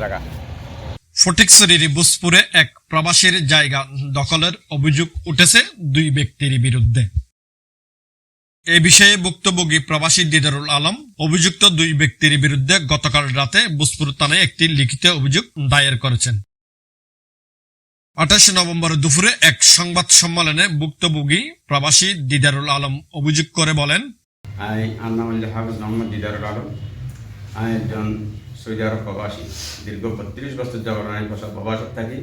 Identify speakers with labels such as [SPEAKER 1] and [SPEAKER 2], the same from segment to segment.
[SPEAKER 1] জায়গা।
[SPEAKER 2] ফটিকছড়ির বুসপুরে এক প্রবাসীর জায়গা দখলের অভিযোগ উঠেছে দুই ব্যক্তির বিরুদ্ধে। এ বিষয়ে ভুক্তভোগী প্রবাসী দিদারুল আলম অভিযুক্ত দুই ব্যক্তির বিরুদ্ধে গতকাল রাতে বুসপুর থানায় একটি লিখিত অভিযোগ দায়ের করেছেন। আঠাশে নভেম্বর দুপুরে এক সংবাদ সম্মেলনে ভুক্তভোগী প্রবাসী দিদারুল আলম অভিযোগ করে বলেন
[SPEAKER 1] আমার নাম হচ্ছে হাফিজ মোহাম্মদ দিদারুল আলম। আমি একজন সৌদি আরব প্রবাসী। দীর্ঘ বত্রিশ বছর যাবত আমি বছর প্রবাসত থাকি।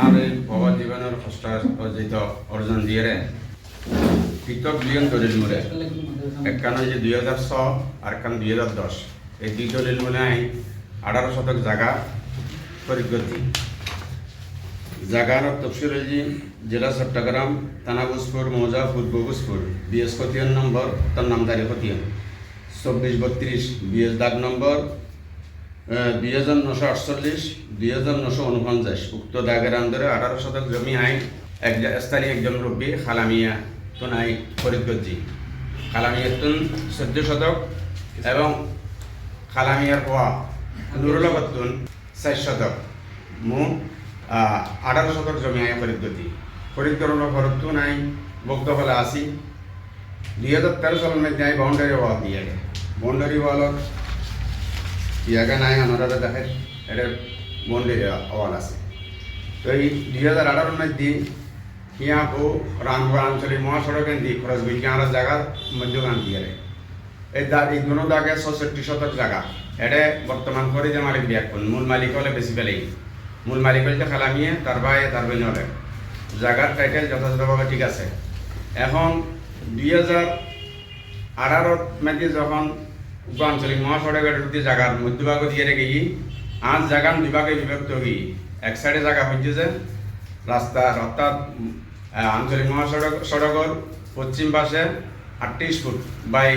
[SPEAKER 1] আর এই প্রবাস জীবনের কষ্ট অর্জন দিয়ে পৃথক দুজন দলিল মূলে। একখান হচ্ছে দুই হাজার ছ আর একখান দুই হাজার দশ। এই দুই দলিল মূলে আমি আঠারো শতক জায়গা পরিগতি। জাগার তফসিল হচ্ছে জেলা চট্টগ্রাম থানা বুজপুর মৌজা পূর্ব বুজপুর বিএস খতিয়ান নম্বর তার নামদারি খতিয়ান। চব্বিশ বত্রিশ বিএস দাগ নম্বর দুই হাজার নশো আটচল্লিশ দুই হাজার নশো উনপঞ্চাশ উক্ত দাগের আন্দরে আঠারো শতক জমি আইন, এক স্থানীয় একজন রব্বী খালামিয়া তুনাই ফরিদগঞ্জি খালামিয়া তুন চোদ্দ শতক এবং খালামিয়ার পোয়া নুরুল বত্তুন চার শতক। মুঠ আঠারো শতক জমি আয় ফরিদগতি ফরিদগরণ ভরতু নাই ভক্ত ফলে আসি। দুই হাজার তেরো সালের মধ্যে আমি বাউন্ডারি ওয়াল দিয়ে গে বাউন্ডারি ওয়ালত ইয়াকে নাই আনারা দেখে এটা বাউন্ডারি ওয়াল আছে। তো এই দুই হাজার আঠারোর মধ্যে ইয়াকো রামপুর আঞ্চলিক মহাসড়কের দিক খরচ বিজ্ঞানের জায়গার মধ্যগান দিয়ে রে এই দা এই দুনো দাগে ছষট্টি শতক জায়গা। এটা বর্তমান করে যে মালিক বিয়াক মূল মালিক হলে বেশি পেলেই মূল মালিক হচ্ছে খালামিয়ে তার ভাই তার বোন হলে। জায়গার টাইটেল যথাযথভাবে ঠিক আছে। এখন দুই হাজার আঠারোর মধ্যে যখন উপ আঞ্চলিক মহাসড়কের যে জায়গার মধ্যভাগ দিয়ে রেখে গিয়ে, আজ জায়গার বিভাগে বিভক্ত গিয়ে এক সাইডে জায়গা হচ্ছে যে রাস্তার অর্থাৎ আঞ্চলিক মহাসড়ক, সড়কের পশ্চিম পাশে আটত্রিশ ফুট বাই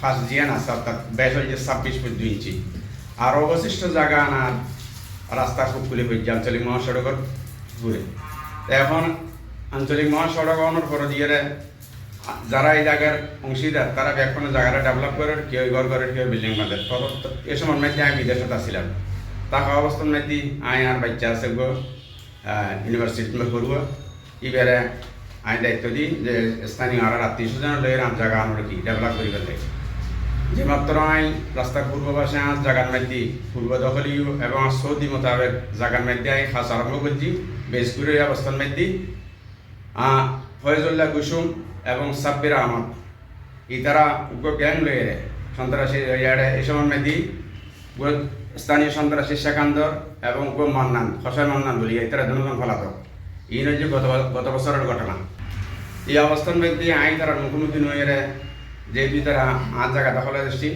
[SPEAKER 1] ফার্স্ট জিয়ান আছে, অর্থাৎ ব্যাস হচ্ছে ছাব্বিশ ফুট দুই ইঞ্চি। আর অবশিষ্ট জায়গা আনার রাস্তা খুবগুলি হচ্ছে আঞ্চলিক মহাসড়কের ঘুরে এখন আঞ্চলিক মহাসড়ক অনার পর দিয়ে যারা এই জায়গার অংশীদার, তারা এখনও জায়গাটা ডেভেলপ করে কেউ ঘর করে কেউ বিল্ডিং বাঁধে? এ সময় মধ্যে আমি বিদেশত আসছিলাম তাকে অবস্থান মধ্যে আই আর বাচ্চা আছে গো ইউনিভার্সিটি করব এবারে আমি দায়িত্ব দিই যে স্থানীয় আর আত্মীয় স্বজন লয়ে আম জায়গা আমরা কি ডেভেলপ করি ফেলে যে মাত্র আই রাস্তার পূর্ব পাশে আজ জায়গার মধ্যে পূর্ব দখলি এবং সৌদি মোতাবেক জায়গার মধ্যে আই খাস আরম্ভ করছি। বেশপুরের অবস্থান আহ, ফয়জুল্লাহ কুসুম এবং সাব্বির আহমদ। ই তারা উগ্র গ্যাং লয়ে সন্ত্রাসী ইয়ারে এই সময় মেদি স্থানীয় সন্ত্রাসী শেখান্দর এবং উগ্র মান্নান খসাই মান্নান বলি এই তারা দুজন ফলাতক এই নয় গত গত বছরের ঘটনা। এই অবস্থান ব্যক্তি আই তারা মুখোমুখি নয়ে যে দুই তারা আজ জায়গা দখল আসছি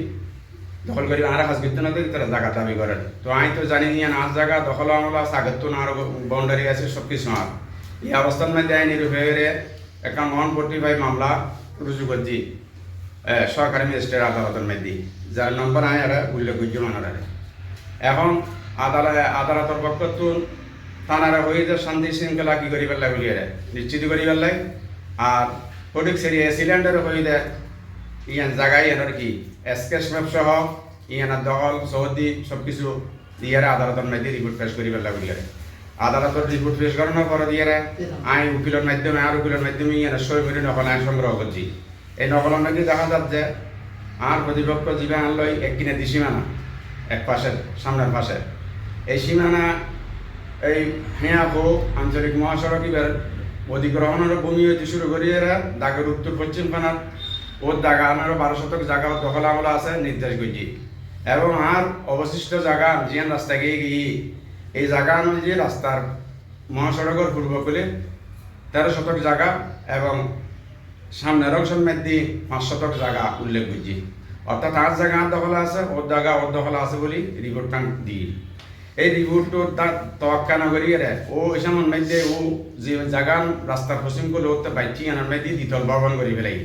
[SPEAKER 1] দখল করি আর হাস করতে না তারা জায়গা দাবি করেন। তো আমি তো জানি নিয়ে আজ জায়গা দখল আমলা সাগত তো না আরও বাউন্ডারি আছে সব কিছু আর। এই অবস্থান মধ্যে আইনি রূপে একটা মন ফোর্টি ফাইভ মামলা রুজু করছি সরকারি ম্যাজিস্ট্রেট আদালতের মধ্যে, যার নম্বর আয় আর উল্লেখ করছি মানারে এখন আদালত, আদালতের পক্ষ তো থানারা হয়ে যে শান্তি শৃঙ্খলা কি করি পেলাই বলি নিশ্চিত করি পেলাই আর ফটিক সেরি সিলিন্ডার হয়ে দেয় ইয়ান জায়গায় এনার কি এসকেস ম্যাপ সহ ইয়ানার দখল সৌদি সব কিছু দিয়ে আদালতের মধ্যে রিপোর্ট পেশ করি পেলাই বলি আদালতের রিপোর্ট পেশ করানোর পরে দিয়ে আইন উকিলের মাধ্যমে, আর উকিলের মাধ্যমে ইয়ানের সই করে নকল আইন সংগ্রহ করছি। এই নকলের মধ্যে দেখা যাচ্ছে আর প্রতিপক্ষ জীবে আনলই এক কিনে দি সীমানা, এক পাশের, সামনের পাশে। এই সীমানা, এই হেঁয়া হোক আঞ্চলিক মহাসড়ক এবার অধিগ্রহণের ভূমি হইতে শুরু করিয়ে দাগের উত্তর পশ্চিম খানার ওর জায়গা আমার বারো শতক জায়গা দখল আছে নির্দেশ করছি এবং আর অবশিষ্ট জায়গা জিয়ান রাস্তা গিয়ে গিয়ে, এই জায়গা অনুযায়ী রাস্তার মহাসড়কের পূর্বকূলে তেরো শতক জায়গা এবং সামনের অংশের মধ্যে পাঁচ শতক জায়গা উল্লেখ করছি অর্থাৎ আর জায়গা দখল আছে ওর জায়গা ওর দখল আছে বলি রিপোর্টটা দিই এই রিপোর্টটো তার তওয়াক্কা না করিয়ে রে ও এসামন মধ্যে ও যে জায়গা রাস্তার পশ্চিম করলে ওতে বাইচি আনার মধ্যে দ্বিতল ভবন করে ফেলাই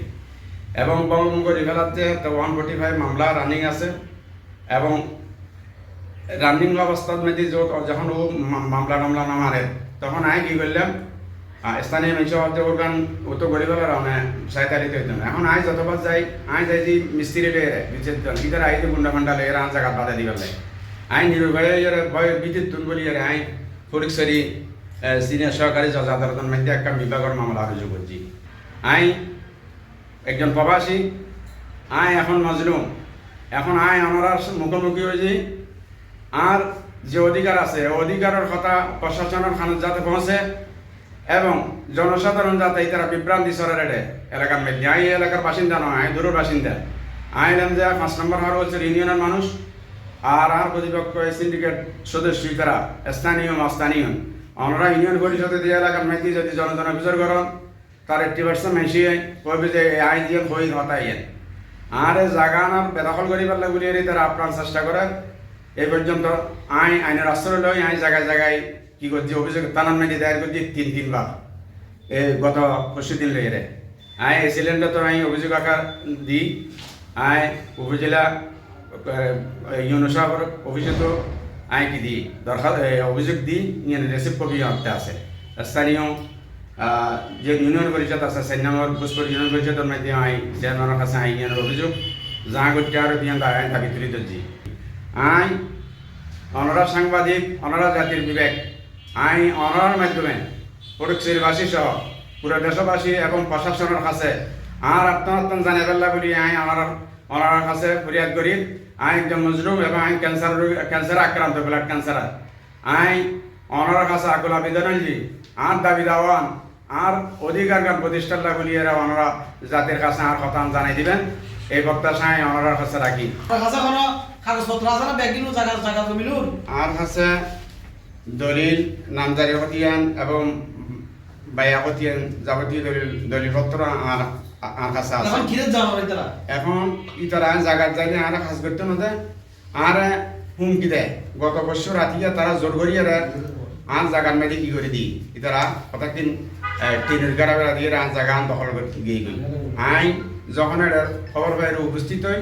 [SPEAKER 1] এবং ভবন করে ফেলাতে তো ওয়ান ফোর্টি ফাইভ মামলা রানিং আছে। এবং রানিং মধ্যে যত- যখন ও মামলা টামলা না মারে তখন আমি কি করলাম স্থানীয় হতে ওখান ও তো গরিব হলো মানে সাঁতারিতে হইতো না। এখন আই যতবার যাই, আই যাই যে মিস্ত্রি লয়ে বিচের ইধার আই গুন্ডা ফান্ডা লয়ে আন জায়গা বাধা দিবার লাগে। আই নির্ভয়ে ইয়ারে ভয় বিদ্যুৎ তুন বলি ইয়ারে আই ফরিকসরি সিনিয়র সহকারী জজ আদালতের মধ্যে একটা বিভাগের মামলা রুজু করছি। আই একজন প্রবাসী, আয় এখন মজলুম। এখন আই আমরা মুখোমুখি হয়েছি আর যে অধিকার আছে অধিকারের কথা প্রশাসনের খানত যাতে পৌঁছে এবং জনসাধারণ যাতে তারা বিভ্রান্তি সরের এড়ে এলাকার মধ্যে আই এলাকার বাসিন্দা নয় আই দূরের বাসিন্দা। আইলাম যে পাঁচ নম্বর হওয়ার হচ্ছে ইউনিয়নের মানুষ। আর আর প্রতিপক্ষ সিন্ডিকেট সদস্য তারা স্থানীয় অস্থানীয়। আমরা ইউনিয়ন পরিষদে দিয়ে এলাকার মধ্যে যদি জনজন অভিযোগ করেন। তার এইট্টি পার্সেন্ট মেশিয়ে কইবে যে আইন দিয়ে হই হতাইয়েন আর জায়গা আনার বেদখল করি পারলে বলিয়ে তারা আপ্রাণ চেষ্টা করে এই পর্যন্ত আইন আইনের আশ্রয় লই আইন জায়গায় জায়গায় কি করছি অভিযোগ তানান মেডি দায়ের করছি তিন তিনবার এই গত পরশু দিন লেগে রে আই এই সিলিন্ডার তো আমি অভিযোগ আকার দিই আই উপজেলা ইউনো সাহেবের অভিযোগ আই কি দিই দরখাস্ত অভিযোগ দিই রিসিভ কপি আনতে আছে। স্থানীয় যে ইউনিয়ন পরিষদ আছে চার নম্বর ইউনিয়ন পরিষদের মধ্যে আই চেয়ারম্যানের কাছে আই ইউনিয়নের অভিযোগ যা করতে আরও দিয়ে আইন দাবি তুলি ধরছি আই অনরা সাংবাদিক অনরা জাতির বিবেক। আই অনরার মাধ্যমে পরিচয়বাসী সহ পুরো দেশবাসী এবং প্রশাসনের কাছে আর আত্মহত্যা জানে পেলা বলি আই অনার অনার কাছে ফরিয়াদ করি আই একজন মজরুম এবং আই ক্যান্সার ক্যান্সার আক্রান্ত ব্লাড ক্যান্সার আই অনার কাছে আকুল আবেদন আর দাবি দাওয়ান আর অধিকার গান প্রতিষ্ঠান বলি এরা অনারা জাতির কাছে আর কথা জানাই দিবেন। এই বক্তা সাই অনারার কাছে রাখি আর আছে দলিল নামজারি হতিয়ান এবং বায়া হতিয়ান যাবতীয় দলিল দলিলপত্র আর আর কাছে আছে।
[SPEAKER 3] এখন জানো
[SPEAKER 1] ইতারা জাগাত যাইলে আর কাজ করতে দেয় আর হুমকি দেয়। গত বছর রাতিকে তারা জোর করিয়ে আর জাগার মেয়েদে কি করে দিই ইতারা কথা কিন টিনের গাড়া বেড়া দিয়ে আর গান দখল গিয়ে গেল আই, যখন এটা খবর বাইরে উপস্থিত হই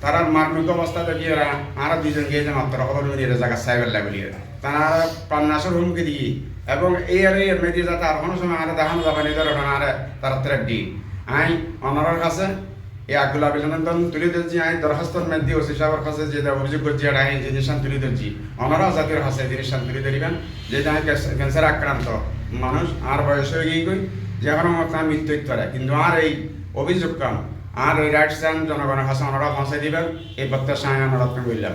[SPEAKER 1] তারা মার্মিক অবস্থা দেখিয়ে আরা দুইজন গিয়ে যে মাত্র খবর নিয়ে জায়গা সাইবার লাগলি তারা প্রাণনাশের হুমকি দিয়ে এবং এই আর এই মেয়েদের যাতে আর কোনো সময় আর দেখানো যাবে না আর তারা ত্রেক দি। আই অনারের কাছে এই আগুলা আবেদন তুলে ধরছি, আই দরখাস্তর মেদি ওসি সাহেবের কাছে যে অভিযোগ করছি, আর আই জিনিস তুলে ধরছি। অনারা জাতির হাসে জিনিসান তুলে ধরিবেন যেটা আমি ক্যান্সার আক্রান্ত মানুষ, আর বয়স হয়ে গিয়ে গই যে আমার তার মৃত্যু হইতে কিন্তু আর এই অভিযোগ কাম, আর এই রাইটস জনগণের হাসে ওনারা পৌঁছে দিবেন, এই প্রত্যাশা আমি অনুরোধ বললাম।